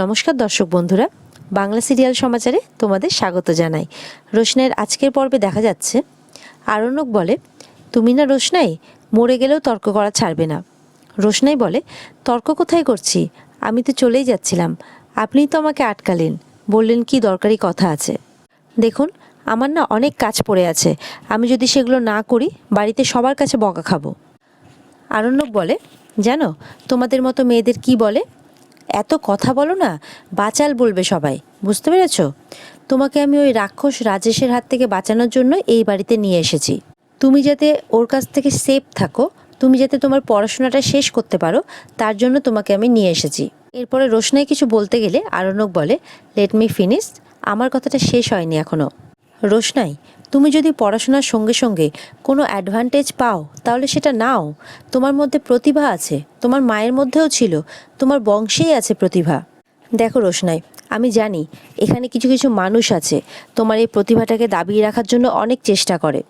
নমস্কার দর্শক বন্ধুরা, বাংলা সিরিয়াল সমাচারে তোমাদের স্বাগত জানাই। রোশনাইয়ের আজকের পর্বে দেখা যাচ্ছে, আরণ্যক বলে, তুমি না রোশনাই, মরে গেলেও তর্ক করা ছাড়বে না। রোশনাই বলে, তর্ক কোথায় করছি? আমি তো চলেই যাচ্ছিলাম। আপনিই তো আমাকে আটকালেন। বললেন কি দরকারি কথা আছে। দেখুন, আমার না অনেক কাজ পড়ে আছে। আমি যদি সেগুলো না করি, বাড়িতে সবার কাছে বকা খাব। আরণ্যক বলে, জানো, তোমাদের মতো মেয়েদের কি বলে? এত কথা বলো না, বাচাল বলবে সবাই, বুঝতে পেরেছ? তোমাকে আমি ওই রাক্ষস রাজেশের হাত থেকে বাঁচানোর জন্য এই বাড়িতে নিয়ে এসেছি। তুমি যাতে ওর কাছ থেকে সেফ থাকো, তুমি যাতে তোমার পড়াশোনাটা শেষ করতে পারো, তার জন্য তোমাকে আমি নিয়ে এসেছি। এরপরে রোশনাই কিছু বলতে গেলে আরণ্যক বলে লেট মি ফিনিশ আমার কথাটা শেষ হয়নি এখনও রোশনাই তুমি যদি পড়াশোনার সঙ্গে সঙ্গে কোনো অ্যাডভান্টেজ পাও, তাহলে সেটা নাও। তোমার মধ্যে প্রতিভা আছে, তোমার মায়ের মধ্যেও ছিল, তোমার বংশেই আছে প্রতিভা। দেখো রোশনাই, আমি জানি এখানে কিছু কিছু মানুষ আছে, তোমার এই প্রতিভাটাকে দাবিয়ে রাখার জন্য অনেক চেষ্টা করে।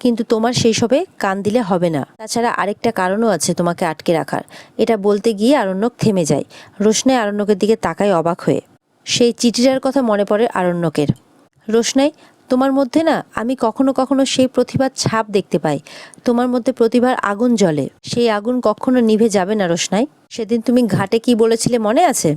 কিন্তু তোমার সেই সবে কান দিলে হবে না। তাছাড়া আরেকটা কারণও আছে তোমাকে আটকে রাখার, এটা বলতে গিয়ে আরণ্যক থেমে যায়। রোশনাই আরণ্যকের দিকে তাকায় অবাক হয়ে। সেই চিঠিটার কথা মনে পড়ে আরণ্যকের। রোশনাই তোমার মধ্যে না, আমি কখনো কখনো সেই প্রতিভার ছাপ দেখতে পাই। তোমার মধ্যে প্রতিভার আগুন জ্বলে। সেই আগুন কখনো নিভে যাবে না রোশনাই। সেদিন তুমি ঘাটে কি বলেছিলে মনে আছে?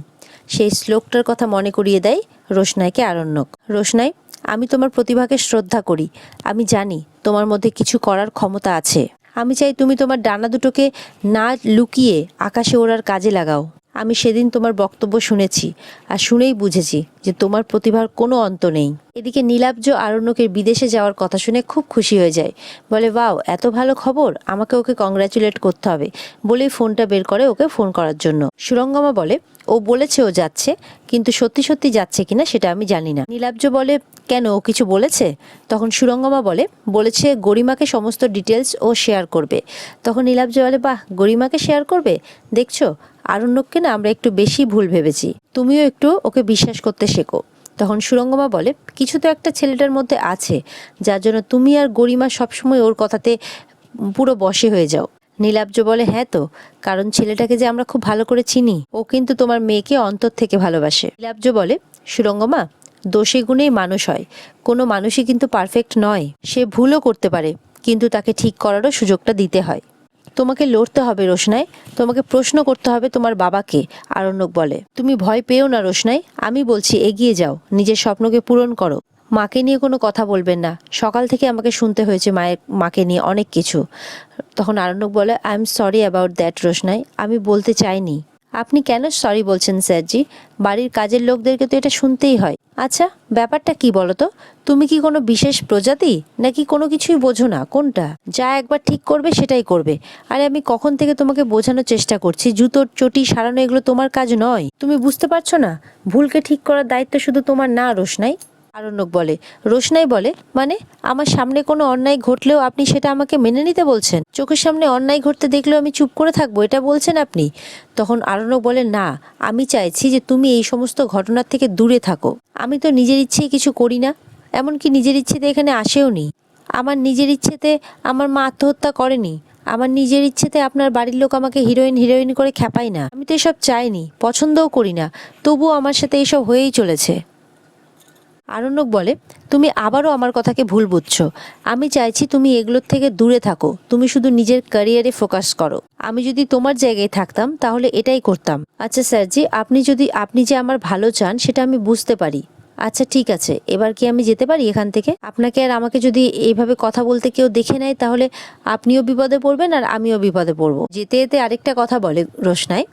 সেই শ্লোকটার কথা মনে করিয়ে দেয় রোশনাইকে আরণ্যক। রোশনাই, আমি তোমার প্রতিভাকে শ্রদ্ধা করি। আমি জানি তোমার মধ্যে কিছু করার ক্ষমতা আছে। আমি চাই তুমি তোমার ডানা দুটোকে না লুকিয়ে আকাশে ওড়ার কাজে লাগাও। আমি সেদিন তোমার বক্তব্য শুনেছি আর শুনেই বুঝেছি যে তোমার প্রতিভার কোনো অন্ত নেই। এদিকে নীলাব্জ আরণ্যকের বিদেশে যাওয়ার কথা শুনে খুব খুশি হয়ে যায়। বলে বাও এত ভালো খবর। আমাকে ওকে কংগ্রাচুলেট করতে হবে। বলেই ফোনটা বের করে ওকে ফোন করার জন্য। সুরঙ্গমা বলে, ও বলেছে ও যাচ্ছে, কিন্তু সত্যি সত্যি যাচ্ছে কিনা সেটা আমি জানি না। নীলাব্জ বলে, কেন, ও কিছু বলেছে? তখন সুরঙ্গমা বলে, বলেছে গরিমাকে সমস্ত ডিটেলস ও শেয়ার করবে। তখন নীলাব্জ বলে, বাহ, গরিমাকে শেয়ার করবে? দেখছ আরণ্যককে না আমরা একটু বেশি ভুল ভেবেছি। তুমিও একটু ওকে বিশ্বাস করতে শেখো। তখন সুরঙ্গমা বলে, কিছু তো একটা ছেলেটার মধ্যে আছে, যার জন্য তুমি আর গরিমা সবসময় ওর কথাতে পুরো বশে হয়ে যাও। নীলাব্জ বলে হ্যাঁ তো, কারণ ছেলেটাকে যে আমরা খুব ভালো করে চিনি, ও কিন্তু তোমার মেয়েকে অন্তর থেকে ভালোবাসে। নীলাব্জ বলে, সুরঙ্গমা, দোষে গুণেই মানুষ হয়, কোনো মানুষই কিন্তু পারফেক্ট নয়। সে ভুলও করতে পারে, কিন্তু তাকে ঠিক করারও সুযোগটা দিতে হয়। তোমাকে লড়তে হবে রোশনাই। তোমাকে প্রশ্ন করতে হবে তোমার বাবাকে, আরণ্যক বলে। তুমি ভয় পেও না রোশনাই, আমি বলছি এগিয়ে যাও, নিজের স্বপ্নকে পূরণ করো। মাকে নিয়ে কোনো কথা বলবেন না। সকাল থেকে আমাকে শুনতে হয়েছে মায়ের, মাকে নিয়ে অনেক কিছু। তখন আরণ্যক বলে I am sorry about that Roshnai, আমি বলতে চাইনি। আপনি কেন সরি বলছেন, স্যারজি? বাড়ির কাজের লোকদেরকে তো এটা শুনতেই হয়। আচ্ছা ব্যাপারটা কি বলো তো তুমি কি কোনো বিশেষ প্রজাতি? নাকি কোনো কিছুই বোঝো না? কোনটা? যা একবার ঠিক করবে সেটাই করবে। আরে আমি কখন থেকে তোমাকে বোঝানোর চেষ্টা করছি? জুতোর চটি সারানো এগুলো তোমার কাজ নয়। তুমি বুঝতে পারছ না? ভুলকে ঠিক করার দায়িত্ব শুধু তোমার না, রোশনাই। আরণ্যক বলে। রোশনাই বলে মানে আমার সামনে কোনো অন্যায় ঘটলেও আপনি সেটা আমাকে মেনে নিতে বলছেন? চোখের সামনে অন্যায় ঘটতে দেখলেও আমি চুপ করে থাকব, এটা বলছেন আপনি? তখন আরণ্যক বলে, না, আমি চাইছি যে তুমি এই সমস্ত ঘটনার থেকে দূরে থাকো। আমি তো নিজের ইচ্ছেই কিছু করি না, এমনকি নিজের ইচ্ছেতে এখানে আসেও নি। আমার নিজের ইচ্ছেতে আমার মা আত্মহত্যা করেনি। আমার নিজের ইচ্ছেতে আপনার বাড়ির লোক আমাকে হিরোইন হিরোইন করে খেপাই না। আমি তো এসব চাইনি, পছন্দও করি না। তবুও আমার সাথে এসব হয়েই চলেছে। আরণ্যক বলে, তুমি আবারও আমার কথাকে ভুল বুঝছ। আমি চাইছি তুমি এগুলোর থেকে দূরে থাকো। তুমি শুধু নিজের ক্যারিয়ারে ফোকাস করো। আমি যদি তোমার জায়গায় থাকতাম, তাহলে এটাই করতাম। আচ্ছা স্যারজি, আপনি যদি, আপনি যে আমার ভালো চান, সেটা আমি বুঝতে পারি। আচ্ছা ঠিক আছে। এবার কি আমি যেতে পারি এখান থেকে? আপনাকে আর আমাকে যদি এইভাবে কথা বলতে কেউ দেখে নেয়, তাহলে আপনিও বিপদে পড়বেন আর আমিও বিপদে পড়ব। যেতে যেতে আরেকটা কথা বলে রোশনাই,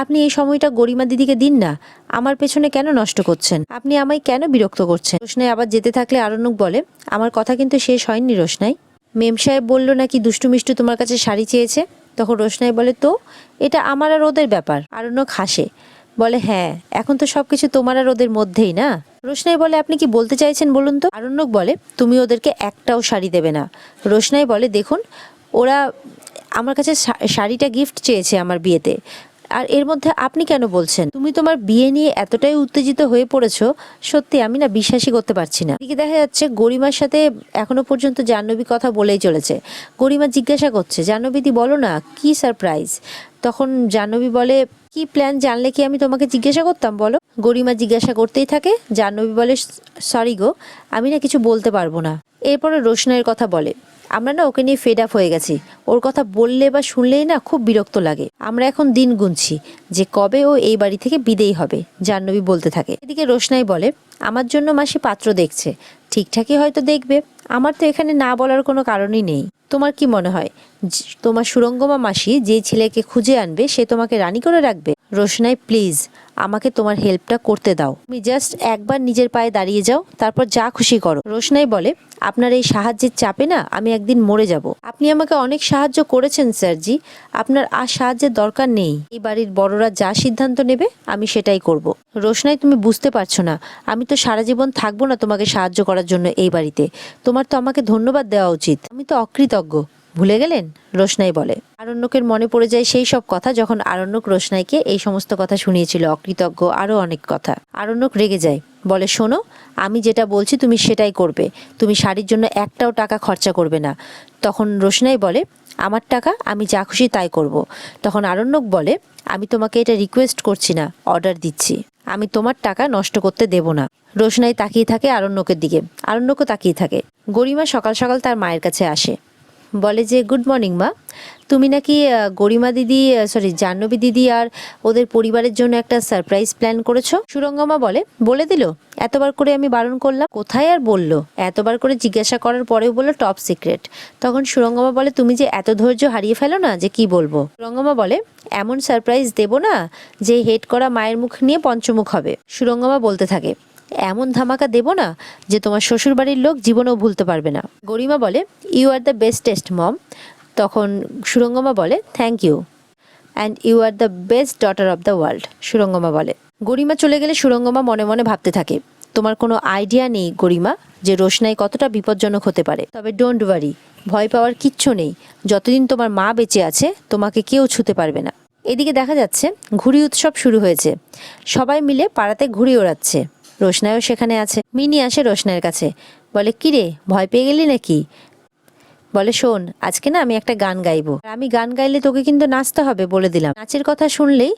আপনি এই সময়টা গরিমা দিদিকে দিন না, আমার পেছনে কেন নষ্ট করছেন? আপনি আমায় কেন বিরক্ত করছেন? রোশনাই আবার যেতে থাকলে আরণ্যক বলে, আমার কথা কিন্তু শেষ হয়নি রোশনাই। মেম সাহেব বলল নাকি দুষ্টু মিষ্টু তোমার কাছে শাড়ি চেয়েছে? তখন রোশনাই বলে, তো? এটা আমার আর ওদের ব্যাপার। আরণ্যক হাসে, বলে হ্যাঁ এখন তো সবকিছু তোমার আর ওদের মধ্যেই না? রোশনাই বলে, আপনি কি বলতে চাইছেন বলুন তো? আরণ্যক বলে, তুমি ওদেরকে একটাও শাড়ি দেবে না। রোশনাই বলে, দেখুন, ওরা আমার কাছে শাড়িটা গিফট চেয়েছে আমার বিয়েতে। আর এর মধ্যে আপনি কেন বলছেন? তুমি তোমার বিয়ে নিয়ে এতটাই উত্তেজিত হয়ে পড়েছো, সত্যি আমি না বিশ্বাসই করতে পারছি না। এদিকে দেখা যাচ্ছে, গরিমার সাথে এখনও পর্যন্ত জাহ্নবী কথা বলেই চলেছে। গরিমা জিজ্ঞাসা করছে জাহ্নবীদি বলো না, কি সারপ্রাইজ তখন জাহ্নবী বলে, কি প্ল্যান জানলে কি আমি তোমাকে জিজ্ঞাসা করতাম? বলো। গরিমা জিজ্ঞাসা করতেই থাকে জাহ্নবী বলে, সরি গো, আমি না কিছু বলতে পারব না। এরপরে রোশনাইয়ের কথা বলে, আমরা না ওকে নিয়ে ফেড আপ হয়ে গেছি। ওর কথা বললে বা শুনলেই না খুব বিরক্ত লাগে। আমরা এখন দিন গুনছি, যে কবে ও এই বাড়ি থেকে বিদেয়ী হবে জাহ্নবী বলতে থাকে। এদিকে রোশনাই বলে, আমার জন্য মাসি পাত্র দেখছে। ঠিকঠাকই হয়তো দেখবে। আমার তো এখানে না বলার কোনো কারণই নেই। তোমার কি মনে হয়? তোমার সুরঙ্গমা মাসি যে ছেলেকে খুঁজে আনবে, সে তোমাকে রানী করে রাখবে? রোশনাই, প্লিজ, আমাকে তোমার হেল্পটা করতে দাও। তুমি জাস্ট একবার নিজের পায়ে দাঁড়িয়ে যাও, তারপর যা খুশি করো। রোশনাই বলে, আপনার এই সাহায্যের চাপে না আমি একদিন মরে যাব। আপনি আমাকে অনেক সাহায্য করেছেন, স্যারজি। আপনার আর সাহায্যের দরকার নেই। এই বাড়ির বড়রা যা সিদ্ধান্ত নেবে, আমি সেটাই করব। রোশনাই, তুমি বুঝতে পারছ না। আমি তো সারা জীবন থাকব না তোমাকে সাহায্য করার জন্য এই বাড়িতে। তোমার তো আমাকে ধন্যবাদ দেওয়া উচিত। আমি তো অকৃতজ্ঞ। ভুলে গেলেন? রোশনাই বলে। আরণ্যকের মনে পড়ে যায় সেই সব কথা যখন আরণ্যক রোশনাইকে এই সমস্ত কথা শুনিয়েছিল। অকৃতজ্ঞ আরও অনেক কথা। আরণ্যক রেগে যায়। বলে, শোনো, আমি যেটা বলছি তুমি সেটাই করবে। তুমি শাড়ির জন্য একটাও টাকা খরচা করবে না। তখন রোশনাই বলে, আমার টাকা, আমি যা খুশি তাই করব। তখন আরণ্যক বলে, আমি তোমাকে এটা রিকোয়েস্ট করছি না অর্ডার দিচ্ছি। আমি তোমার টাকা নষ্ট করতে দেব না। রোশনাই তাকিয়ে থাকে আরণ্যকের দিকে। আরণ্যকও তাকিয়ে থাকে। গরিমা সকাল সকাল তার মায়ের কাছে আসে। বলে যে, গুড মর্নিং, মা। তুমি নাকি গরিমা দিদি সরি, জাহ্নবী দিদি আর ওদের পরিবারের জন্য একটা সারপ্রাইজ প্ল্যান করেছ? সুরঙ্গমা বলে বলে দিল। এতবার করে আমি বারণ করলাম। কোথায় আর বলল? এতবার করে জিজ্ঞাসা করার পরেও বলল, টপ সিক্রেট। তখন সুরঙ্গমা বলে, তুমি যে এত ধৈর্য হারিয়ে ফেলো না যে কি বলব? সুরঙ্গমা বলে, এমন সারপ্রাইজ দেবো না যে, হেড করা মায়ের মুখ নিয়ে পঞ্চমুখ হবে। সুরঙ্গমা বলতে থাকে এমন ধামাকা দেবো না যে তোমার শ্বশুর বাড়ির লোক জীবনেও ভুলতে পারবে না। গরিমা বলে you are the bestest mom তখন সুরঙ্গমা বলে thank you and you are the best daughter of the world Surangama বলে। গরিমা চলে গেলে সুরঙ্গমা মনে মনে ভাবতে থাকে, তোমার কোনো আইডিয়া নেই, গরিমা, যে রোশনাই কতটা বিপজ্জনক হতে পারে। তবে ডোন্ট ওয়ারি ভয় পাওয়ার কিচ্ছু নেই। যতদিন তোমার মা বেঁচে আছে, তোমাকে কেউ ছুতে পারবে না। এদিকে দেখা যাচ্ছে, ঘুড়ি উৎসব শুরু হয়েছে। সবাই মিলে পাড়াতে ঘুড়ি ওড়াচ্ছে। রোশনাইও সেখানে আছে। মিনি আসে রোশনাইয়ের কাছে। বলে, কিরে, ভয় পেয়ে গেলি নাকি? বলে, শোন, আজকে না আমি একটা গান গাইবো। আমি গান গাইলে তোকে কিন্তু নাচতে হবে বলে দিলাম। নাচের কথা শুনলেই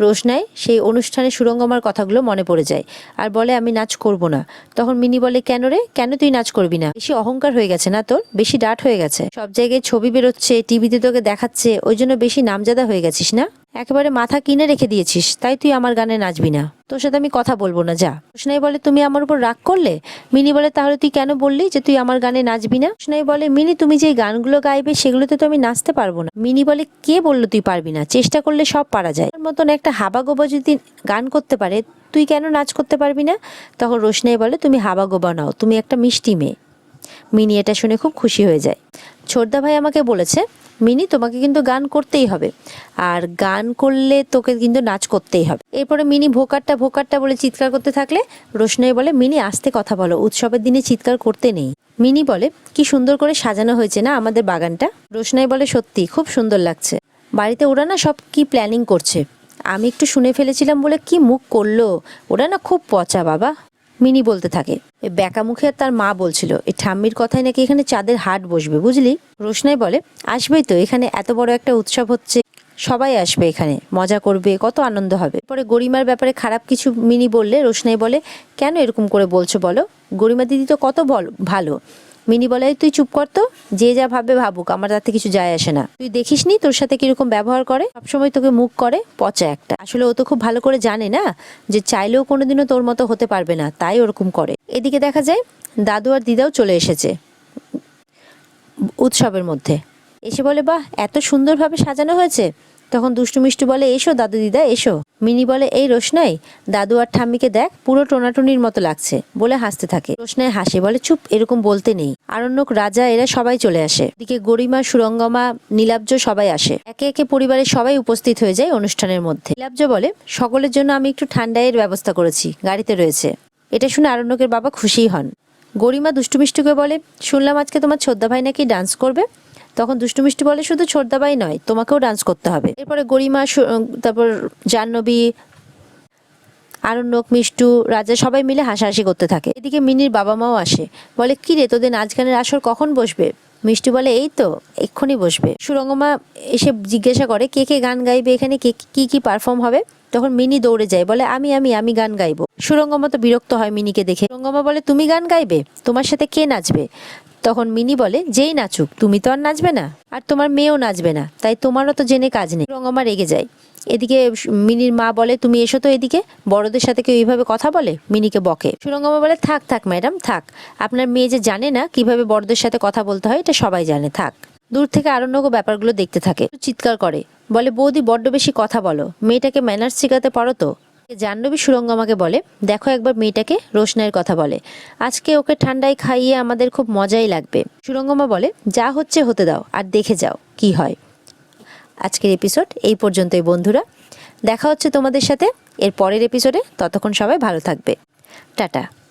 রোশনায় সেই অনুষ্ঠানে সুরঙ্গমার কথাগুলো মনে পড়ে যায়। আর বলে, আমি নাচ করব না। তখন মিনি বলে, কেন রে? কেন তুই নাচ করবি না? বেশি অহংকার হয়ে গেছে না তোর? বেশি ডাট হয়ে গেছে। সব জায়গায় ছবি বেরোচ্ছে, টিভিতে তোকে দেখাচ্ছে, ওই জন্য বেশি নামজাদা হয়ে গেছিস না? একেবারে মাথা কিনে রেখে দিয়েছিস, তাই তুই আমার গানে নাচবি না। তোর সাথে আমি কথা বলব না, যা। রোশনাই বলে, তুমি আমার উপর রাগ করলে? মিনি বলে, তাহলে তুই কেন বললি যে তুই আমার গানে নাচবি না? রোশনাই বলে, মিনি, তুমি যে গানগুলো গাইবে সেগুলোতে তো আমি নাচতে পারব না। মিনি বলে, কে বলল তুই পারবি না? চেষ্টা করলে সব পারা যায়। মতন একটা হাবাগোবা যদি গান করতে পারে, তুই কেন নাচ করতে পারবি না? তখন রোশনাই বলে, তুমি হাবাগোবা নাও, তুমি একটা মিষ্টি মেয়ে। মিনি এটা শুনে খুব খুশি হয়ে যায়। ছোটদা ভাই আমাকে বলেছে মিনি, তোমাকে কিন্তু গান করতেই হবে। আর গান করলে তোকে কিন্তু নাচ করতেই হবে। এরপরে মিনি ভোকারটা ভোকারটা বলে চিৎকার করতে থাকলে রোশনাই বলে, মিনি, আসতে কথা বলো। উৎসবের দিনে চিৎকার করতে নেই। মিনি বলে, কি সুন্দর করে সাজানো হয়েছে না আমাদের বাগানটা? রোশনাই বলে, সত্যি, খুব সুন্দর লাগছে। বাড়িতে ওরা না সব কি প্ল্যানিং করছে? আমি একটু শুনে ফেলেছিলাম বলে, কি মুখ করল? ওরা না খুব পচা বাবা। মিনি বলতে থাকে। ব্যাকা মুখে তার মা বলছিল এই ঠাম্মির কথাই নাকি এখানে চাঁদের হাট বসবে, বুঝলি? রোশনাই বলে, আসবেই তো, এখানে এত বড় একটা উৎসব হচ্ছে, সবাই আসবে এখানে, মজা করবে, কত আনন্দ হবে। পরে গরিমার ব্যাপারে খারাপ কিছু মিনি বললে রোশনাই বলে, কেন এরকম করে বলছো বলো? গরিমা দিদি তো কত বল, ভালো। মিনি বলে তুই চুপ কর তো। যে যা ভাবে ভাবুক, আমার তাতে কিছু যায় আসে না। তুই দেখিসনি তোর সাথে কীরকম ব্যবহার করে? সবসময় তোকে মুখ করে পচা একটা। আসলে ও তো খুব ভালো করে জানে না যে চাইলেও কোনোদিনও তোর মতো হতে পারবে না, তাই ওরকম করে। এদিকে দেখা যায়, দাদু আর দিদাও চলে এসেছে উৎসবের মধ্যে। এসে বলে, বাহ, এত সুন্দরভাবে সাজানো হয়েছে। তখন দুষ্টু মিষ্টু বলে, এসো দাদু দিদা, এসো। মিনি বলে, এই রোশনাই, দাদু আর ঠাম্মিকে দেখ, পুরো টোনাটুনির মতো লাগছে, বলে হাসতে থাকে। রোশনাই হাসে, বলে, চুপ, এরকম বলতে নেই। আরণ্যক, রাজা, এরা সবাই চলে আসে। এদিকে গরিমা, সুরঙ্গমা, নীলাব্জ সবাই আসে। একে একে পরিবারের সবাই উপস্থিত হয়ে যায় অনুষ্ঠানের মধ্যে। নীলাব্জ বলে, সকলের জন্য আমি একটু ঠান্ডায়ের ব্যবস্থা করেছি, গাড়িতে রয়েছে। এটা শুনে আরণ্যকের বাবা খুশিই হন। গরিমা দুষ্টুমিষ্টুকে বলে, শুনলাম আজকে তোমার ছোদ্দা ভাই নাকি ডান্স করবে? তখন দুষ্টুমিষ্টি বলে, শুধু ছোটদাবাই নয়, তোমাকেও ডান্স করতে হবে। এরপরে গরিমা তারপর জাহ্নবী, আরণ্যক, মিষ্টু, রাজা, সবাই মিলে হাসাহাসি করতে থাকে। এদিকে মিনির বাবা মাও আসে। বলে, কি রে, তোদের নাচ গানের আসর কখন বসবে? মিষ্টি বলে, এই তো, এক্ষুনি বসবে। সুরঙ্গমা এসে জিজ্ঞাসা করে, কে কে গান গাইবে এখানে? কে, কি কি পারফর্ম হবে? তখন মিনি দৌড়ে যায়, বলে, আমি আমি আমি গান গাইবো। সুরঙ্গমা তো বিরক্ত হয় মিনিকে দেখে। সুরঙ্গমা বলে, তুমি গান গাইবে? তোমার সাথে কে নাচবে? তখন মিনি বলে, যেই নাচুক, তুমি তো আর নাচবে না। আর তোমার মেয়েও নাচবে না। তাই তোমারও তো জেনে কাজ নেই। সুরঙ্গমা রেগে যায়। এদিকে মিনির মা বলে, তুমি এসো তো এদিকে। বড়দের সাথে কেউ এইভাবে কথা বলে? মিনিকে বকে। সুরঙ্গমা বলে, থাক থাক, ম্যাডাম, থাক। আপনার মেয়ে যে জানে না কীভাবে বড়দের সাথে কথা বলতে হয়, এটা সবাই জানে। থাক। দূর থেকে আরণ্যক ব্যাপারগুলো দেখতে থাকে। চিৎকার করে। বলে, বৌদি, বড্ড বেশি কথা বলো। মেয়েটাকে ম্যানার্স শেখাতে পারো তো? জাহ্নবী সুরঙ্গ আমাকে বলে, দেখো একবার মেয়েটাকে রোশনাইয়ের কথা বলে। আজকে ওকে ঠান্ডায় খাইয়ে আমাদের খুব মজাই লাগবে। সুরঙ্গমা বলে, যা হচ্ছে হতে দাও, আর দেখে যাও কি হয়। আজকের এপিসোড এই পর্যন্তই বন্ধুরা। দেখা হচ্ছে তোমাদের সাথে এর পরের এপিসোডে। ততক্ষণ সবাই ভালো থাকবে। টাটা।